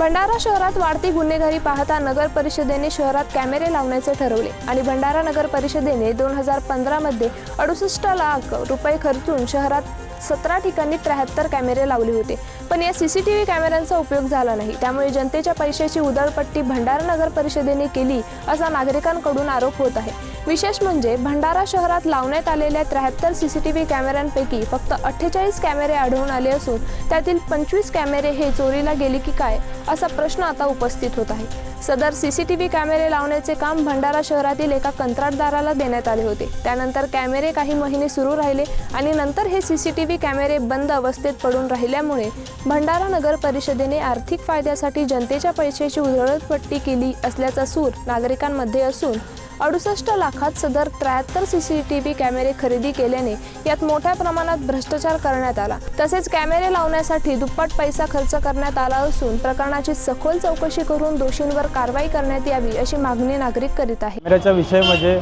भंडारा शहरात वाढती गुन्हेगारी पाहता नगर परिषदेने शहरात कॅमेरे लावण्याचे ठरवले आणि भंडारा नगर परिषदेने दोन हजार पंधरामध्ये अडुसष्ट लाख रुपये खर्चून शहरात सतरा ठिकाणी त्र्याहत्तर कॅमेरे लावले होते. पण या सीसीटीव्ही कॅमेऱ्यांचा उपयोग झाला नाही. त्यामुळे जनतेच्या पैशाची उधळपट्टी भंडारा नगर परिषदेने केली असा नागरिकांकडून आरोप होत आहे. विशेष म्हणजे भंडारा शहरात लावण्यात आलेल्या त्र्याहत्तर सीसीटीव्ही कॅमेऱ्यांपैकी फक्त अठ्ठेचाळीस कॅमेरे आढळून आले असून त्यातील पंचवीस कॅमेरे हे चोरीला गेले की काय असा प्रश्न आता उपस्थित होत आहे. सदर सीसीटीव्ही कॅमेरे लावण्याचे काम भंडारा शहरातील एका कंत्राटदाराला देण्यात आले होते. त्यानंतर कॅमेरे काही महिने सुरू राहिले आणि नंतर हे सीसीटीव्ही कॅमेरे बंद अवस्थेत पडून राहिल्यामुळे भंडारा नगर परिषदेने आर्थिक फायद्यासाठी जनतेच्या पैशाची उधळपट्टी केली असल्याचा सूर नागरिकांमध्ये असून अडुसष्ट लाखात सदर त्र्याहत्तर सीसीटीव्ही कॅमेरे खरेदी केल्याने यात मोठ्या प्रमाणात भ्रष्टाचार करण्यात आला. तसेच कॅमेरे लावण्यासाठी दुप्पट पैसा खर्च करण्यात आला असून प्रकरणाची सखोल चौकशी करून दोषींवर कारवाई करण्यात यावी अशी मागणी नागरिक करीत आहे कॅमेऱ्याचा विषय म्हणजे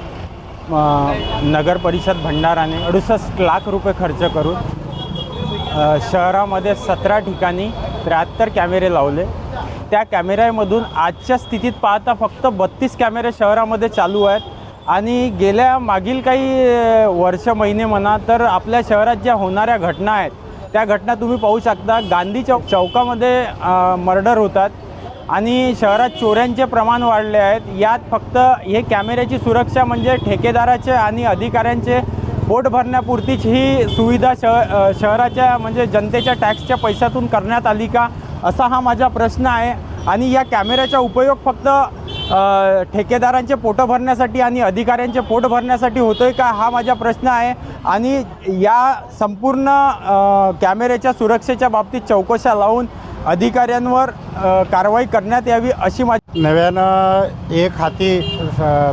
नगर परिषद भंडाराने अडुसष्ट लाख रुपये खर्च करून शहरामध्ये सतरा ठिकाणी त्र्याहत्तर कॅमेरे लावले. त्या कॅमेऱ्यामधून आजच्या स्थितीत पाहता फक्त बत्तीस कॅमेरे शहरामध्ये चालू आहेत. आणि गेल्या मागील काही वर्ष महिने म्हणा तर आपल्या शहरात ज्या होणाऱ्या घटना आहेत त्या घटना तुम्ही पाहू शकता. गांधी चौक चौकामध्ये मर्डर होतात आणि शहरात चोऱ्यांचे प्रमाण वाढले आहेत. यात फक्त हे कॅमेऱ्याची सुरक्षा म्हणजे ठेकेदाराचे आणि अधिकाऱ्यांचे पोट भरण्यापुरतीच ही सुविधा शह शहराच्या म्हणजे जनतेच्या टॅक्सच्या पैशातून करण्यात आली का? असा हा माझा प्रश्न आहे. आणि या कॅमेऱ्याचा उपयोग फक्त ठेकेदारांचे पोटं भरण्यासाठी आणि अधिकाऱ्यांचे पोट भरण्यासाठी होतो आहे का? हा माझा प्रश्न आहे. आणि या संपूर्ण कॅमेऱ्याच्या सुरक्षेच्या बाबतीत चौकशा लावून अधिकाऱ्यांवर कारवाई करण्यात यावी अशी माझी नव्यानं एक हाती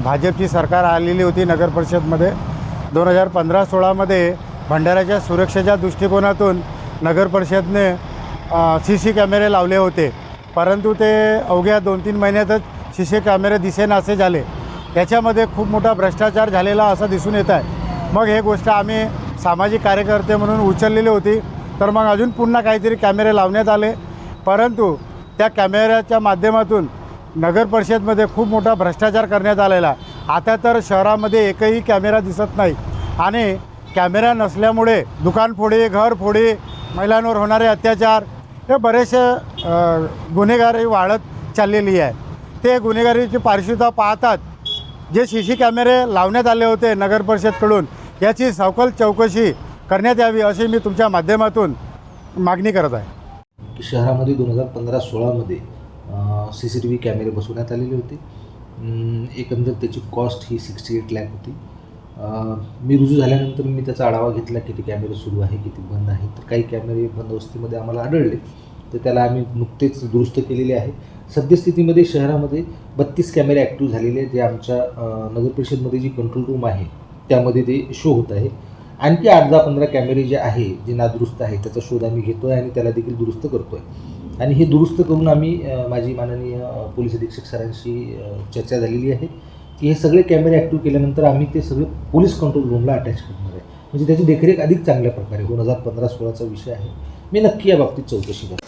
भाजपची सरकार आलेली होती नगर परिषदमध्ये दोन हजार पंधरा सोळामध्ये भंडाऱ्याच्या सुरक्षेच्या दृष्टिकोनातून नगर परिषदने सी सी कॅमेरे लावले होते. परंतु ते अवघ्या दोन तीन महिन्यातच सी सी कॅमेरे दिसेनासे झाले. त्याच्यामध्ये खूप मोठा भ्रष्टाचार झालेला असं दिसून येत आहे. मग हे गोष्ट आम्ही सामाजिक कार्यकर्ते म्हणून उचललेली होती. तर मग अजून पुन्हा काहीतरी कॅमेरे लावण्यात आले. परंतु त्या कॅमेऱ्याच्या माध्यमातून नगर परिषदमध्ये खूप मोठा भ्रष्टाचार करण्यात आलेला. आहे. आता तर शहरामध्ये एकही कॅमेरा दिसत नाही. आणि कॅमेरा नसल्यामुळे दुकानफोडी घरफोडी महिलांवर होणारे अत्याचार हे बरेचसे गुन्हेगारी वाढत चाललेली आहे. ते गुन्हेगारीची पार्श्वता पाहतात. जे सी सी कॅमेरे लावण्यात आले होते नगर परिषदकडून याची सखोल चौकशी करण्यात यावी अशी मी तुमच्या माध्यमातून मागणी करत आहे. शहरामध्ये दोन हजार पंधरा सोळामध्ये सी सी टी व्ही कॅमेरे बसवण्यात आलेले होते. एकंदर त्याची कॉस्ट ही सिक्स्टी एट लॅक होती मी रुजू झाल्यानंतर मी त्याचा आढावा घेतला किती कॅमेरे सुरू आहे किती बंद आहे. तर काही कॅमेरे बंदोबस्तीमध्ये आम्हाला आढळले. तर त्याला आम्ही नुकतेच दुरुस्त केलेले आहे. सद्यस्थितीमध्ये शहरामध्ये बत्तीस कॅमेरे ॲक्टिव्ह झालेले आहेत. जे आमच्या नगर परिषदमध्ये जी कंट्रोल रूम आहे त्यामध्ये ते शो होत आहे. आणखी आठ दहा पंधरा कॅमेरे जे आहे जे नादुरुस्त आहे त्याचा शोध आम्ही घेतो आहे आणि त्याला देखील दुरुस्त करतो आहे आणि हे दुरुस्त करून आम्ही माझी माननीय पोलीस अधीक्षक सरांशी चर्चा झालेली आहे की हे सगळे कॅमेरे ॲक्टिव्ह केल्यानंतर आम्ही ते सगळे पोलीस कंट्रोल रूमला अटॅच करणार आहे. म्हणजे त्याची देखरेख अधिक चांगल्या प्रकारे दोन हजार पंधरा सोळाचा विषय आहे. मी नक्की या बाबतीत चौकशी करतो.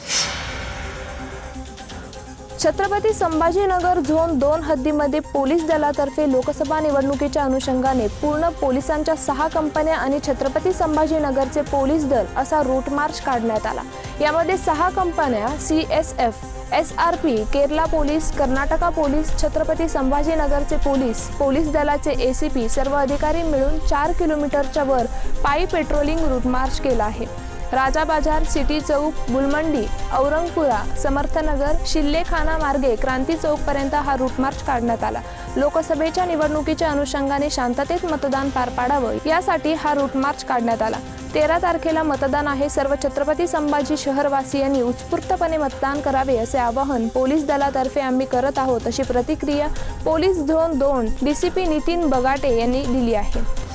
छत्रपती संभाजीनगर झोन दोन हद्दीमध्ये पोलीस दलातर्फे लोकसभा निवडणुकीच्या अनुषंगाने पूर्ण पोलिसांच्या सहा कंपन्या आणि छत्रपती संभाजीनगरचे पोलीस दल असा रूट मार्च काढण्यात आला. यामध्ये सहा कंपन्या C S F S R P Kerala police Karnataka police Chhatrapati संभाजीनगरचे police police दलाचे ए सी पी सर्व अधिकारी मिळून चार किलोमीटरच्या वर पायी पेट्रोलिंग रूट मार्च केला आहे. राजा बाजार सिटी चौक गुलमंडी औरंगपुरा समर्थनगर शिल्लेखाना मार्गे क्रांती चौकपर्यंत हा रूट मार्च काढण्यात आला. लोकसभेच्या निवडणुकीच्या अनुषंगाने शांततेत मतदान पार पाडावं यासाठी हा रूट मार्च काढण्यात आला. तेरा तारखेला मतदान आहे सर्व छत्रपती संभाजी शहरवासियांनी उत्स्फूर्तपणे मतदान करावे असे आवाहन पोलीस दलातर्फे आम्ही करत आहोत अशी प्रतिक्रिया पोलीस झोन दोन डीसीपी नितीन बगाटे यांनी दिली आहे.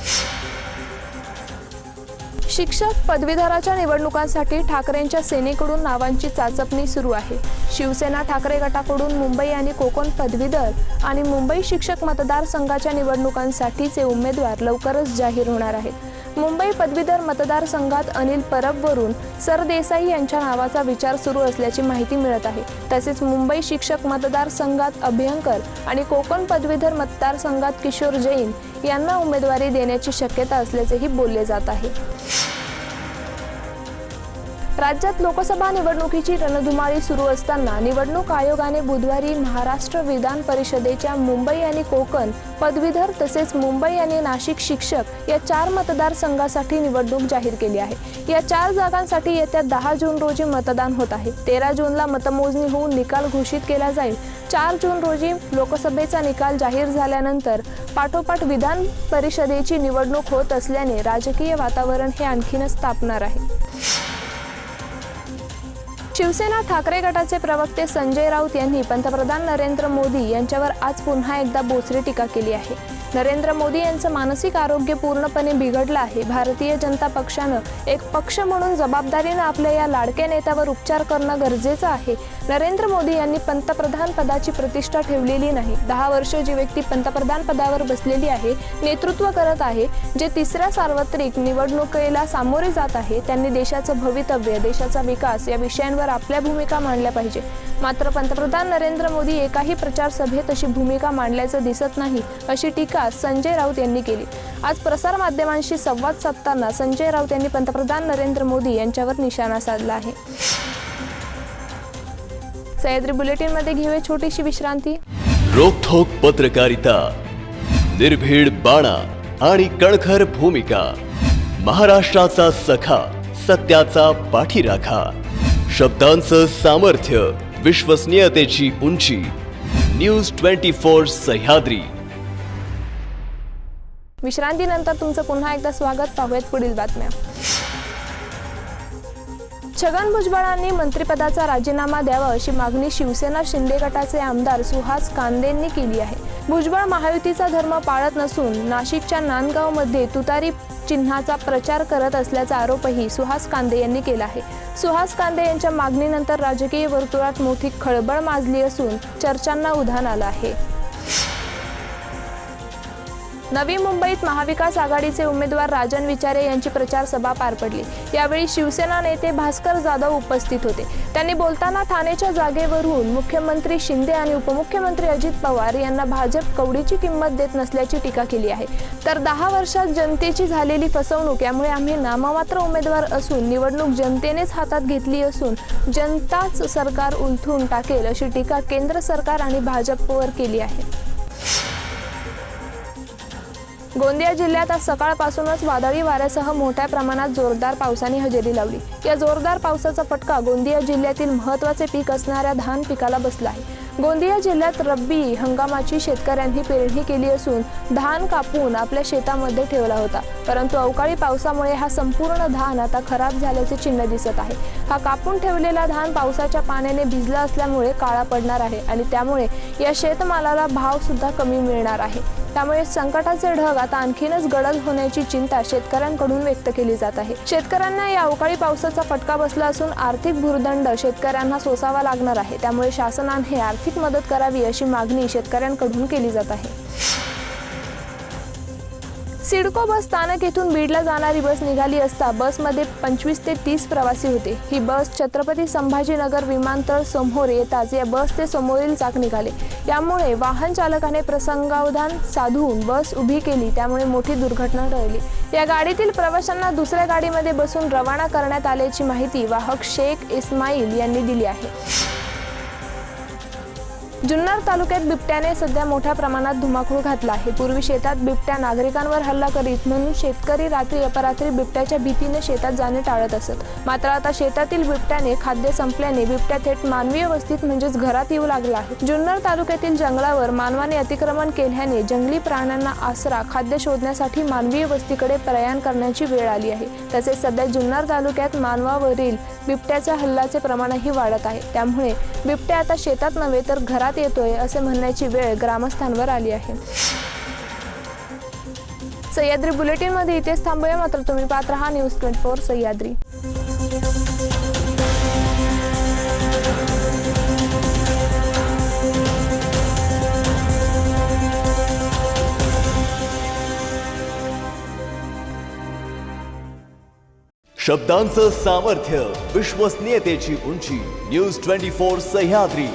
शिक्षक पदवीधराच्या निवडणुकांसाठी ठाकरेंच्या सेनेकडून नावांची चाचपणी सुरू आहे. शिवसेना ठाकरे गटाकडून मुंबई आणि कोकण पदवीधर आणि मुंबई शिक्षक मतदारसंघाच्या निवडणुकांसाठीचे उमेदवार लवकरच जाहीर होणार आहेत. मुंबई पदवीधर मतदारसंघात अनिल परबवरून सरदेसाई यांच्या नावाचा विचार सुरू असल्याची माहिती मिळत आहे. तसेच मुंबई शिक्षक मतदारसंघात अभ्यंकर आणि कोकण पदवीधर मतदारसंघात किशोर जैन यांना उमेदवारी देण्याची शक्यता असल्याचेही बोलले जात आहे. राज्यात लोकसभा निवडणुकीची रणधुमाळी सुरू असताना निवडणूक आयोगाने बुधवारी महाराष्ट्र विधान परिषदेच्या मुंबई आणि कोकण पदवीधर तसेच मुंबई आणि नाशिक शिक्षक या चार मतदारसंघासाठी निवडणूक जाहीर केली आहे. या चार जागांसाठी येत्या दहा जून रोजी मतदान होत आहे. तेरा जूनला मतमोजणी होऊन निकाल घोषित केला जाईल. चार जून रोजी लोकसभेचा निकाल जाहीर झाल्यानंतर पाठोपाठ विधान परिषदेची निवडणूक होत असल्याने राजकीय वातावरण हे आणखीनच तापणार आहे. शिवसेना ठाकरे गटाचे प्रवक्ते संजय राऊत यांनी पंतप्रधान नरेंद्र मोदी यांच्यावर आज पुन्हा एकदा बोचरी टीका केली आहे. नरेंद्र मोदी यांचं मानसिक आरोग्य पूर्णपणे बिघडलं आहे. भारतीय जनता पक्षानं एक पक्ष म्हणून जबाबदारीनं आपल्या या लाडक्या नेत्यावर उपचार करणं गरजेचं आहे. नरेंद्र मोदी यांनी पंतप्रधान पदाची प्रतिष्ठा ठेवलेली नाही. दहा वर्ष जी व्यक्ती पंतप्रधान पदावर बसलेली आहे नेतृत्व करत आहे जे तिसऱ्या सार्वत्रिक निवडणुकीला सामोरे जात आहे त्यांनी देशाचं भवितव्य देशाचा विकास या विषयांवर आपल्या भूमिका मांडल्या पाहिजे. मात्र पंतप्रधान नरेंद्र मोदी एकाही प्रचार सभेत अशी भूमिका मांडल्याचं दिसत नाही अशी टीका टीका संजय राऊत यांनी केली. आज प्रसारमाध्यमांशी संवाद साधताना संजय राऊत यांनी पंतप्रधान नरेंद्र मोदी यांच्यावर निशाणा साधला आहे. सह्याद्री बुलेटिनमध्ये घेऊया छोटीशी विश्रांती. रोखोक पत्रकारिता निर्भीड बाणा आणि कणखर भूमिका महाराष्ट्राचा सखा सत्याचा पाठीराखा शब्दांचं सामर्थ्य विश्वसनीयतेची उंची न्यूज ट्वेंटी फोर सह्याद्री. विश्रांतीनंतर तुमचं पुन्हा एकदा स्वागत. पाहूयात पुढील बातम्या. छगन भुजबळांनी मंत्रिपदाचा राजीनामा द्यावा अशी मागणी शिवसेना शिंदे गटाचे आमदार सुहास कांदेंनी केली आहे. भुजबळ महायुतीचा धर्म पाळत नसून नाशिकच्या नांदगावमध्ये तुतारी चिन्हाचा प्रचार करत असल्याचा आरोपही सुहास कांदे यांनी केला आहे. सुहास कांदे यांच्या मागणीनंतर राजकीय वर्तुळात मोठी खळबळ माजली असून चर्चांना उधाण आलं आहे. नवी मुंबईत महाविकास आघाडीचे उमेदवार राजन विचारे यांची प्रचार सभा पार पडली. यावेळी शिवसेना नेते भास्कर जाधव उपस्थित होते. त्यांनी बोलताना ठाण्याच्या जागेवरून मुख्यमंत्री शिंदे आणि उपमुख्यमंत्री अजित पवार यांना भाजप कवडीची किंमत देत नसल्याची टीका केली आहे. तर दहा वर्षात जनतेची झालेली फसवणूक यामुळे आम्ही नाममात्र उमेदवार असून निवडणूक जनतेनेच हातात घेतली असून जनताच सरकार उलथून टाकेल अशी टीका केंद्र सरकार आणि भाजपवर केली आहे. गोंदिया जिल्ह्यात आज सकाळपासूनच वादळी वाऱ्यासह मोठ्या प्रमाणात जोरदार पावसाने हजेरी लावली. या जोरदार पावसाचा फटका गोंदिया जिल्ह्यातील महत्त्वाचे पीक असणाऱ्या धान पिकाला बसला आहे. गोंदिया जिल्ह्यात रब्बी हंगामाची शेतकऱ्यांनी पेरणी केली असून धान कापून आपल्या शेतामध्ये ठेवला होता. परंतु अवकाळी पावसामुळे हा संपूर्ण धान आता खराब झाल्याचे चिन्ह दिसत आहे. हा कापून ठेवलेला धान पावसाच्या पाण्याने भिजला असल्यामुळे काळा पडणार आहे आणि त्यामुळे या शेतमालाला भाव सुद्धा कमी मिळणार आहे. त्यामुळे संकटाचे ढग आता आणखीनच गडद होण्याची चिंता शेतकऱ्यांकडून व्यक्त केली जात आहे. शेतकऱ्यांना या अवकाळी पावसाचा फटका बसला असून आर्थिक भूर्दंड शेतकऱ्यांना सोसावा लागणार आहे. त्यामुळे शासनाने आर्थिक मदत करावी अशी मागणी शेतकऱ्यांकडून केली जात आहे. सिडको बस स्थानक येथून बीडला जाणारी बस निघाली असता बसमध्ये पंचवीस ते तीस प्रवासी होते. ही बस छत्रपती संभाजीनगर विमानतळ समोर येताच या बसचे समोरील चाक निघाले. यामुळे वाहन चालकाने प्रसंगावधान साधून बस उभी केली त्यामुळे मोठी दुर्घटना टळली. या गाडीतील प्रवाशांना दुसऱ्या गाडीमध्ये बसून रवाना करण्यात आल्याची माहिती वाहक शेख इस्माईल यांनी दिली आहे. जुन्नर तालुक्यात बिबट्याने सध्या मोठ्या प्रमाणात धुमाकूळ घातला आहे. पूर्वी शेतात बिबट्या नागरिकांवर हल्ला करीत म्हणून शेतकरी रात्री अपरात्री बिबट्याच्या भीतीने शेतात जाणे टाळत असत. मात्र आता शेतातील बिबट्याने खाद्य संपल्याने बिबट्या थेट मानवीय वस्तीत म्हणजेच घरात येऊ लागला आहे. जुन्नर तालुक्यातील जंगलावर मानवाने अतिक्रमण केल्याने जंगली प्राण्यांना आसरा खाद्य शोधण्यासाठी मानवीय वस्तीकडे प्रयाण करण्याची वेळ आली आहे. तसेच सध्या जुन्नर तालुक्यात मानवावरील बिबट्याच्या हल्लाचे प्रमाणही वाढत आहे. त्यामुळे बिबट्या आता शेतात नव्हे तर घरात घरात येतोय असे म्हणण्याची वेळ ग्रामस्थांवर आली आहे. सह्याद्री बुलेटिनमध्ये इथेच थांबूया. मात्र तुम्ही पाहत रहा न्यूज ट्वेंटी फोर सह्याद्री. शब्दांचं सामर्थ्य विश्वसनीयतेची उंची न्यूज ट्वेंटी फोर सह्याद्री.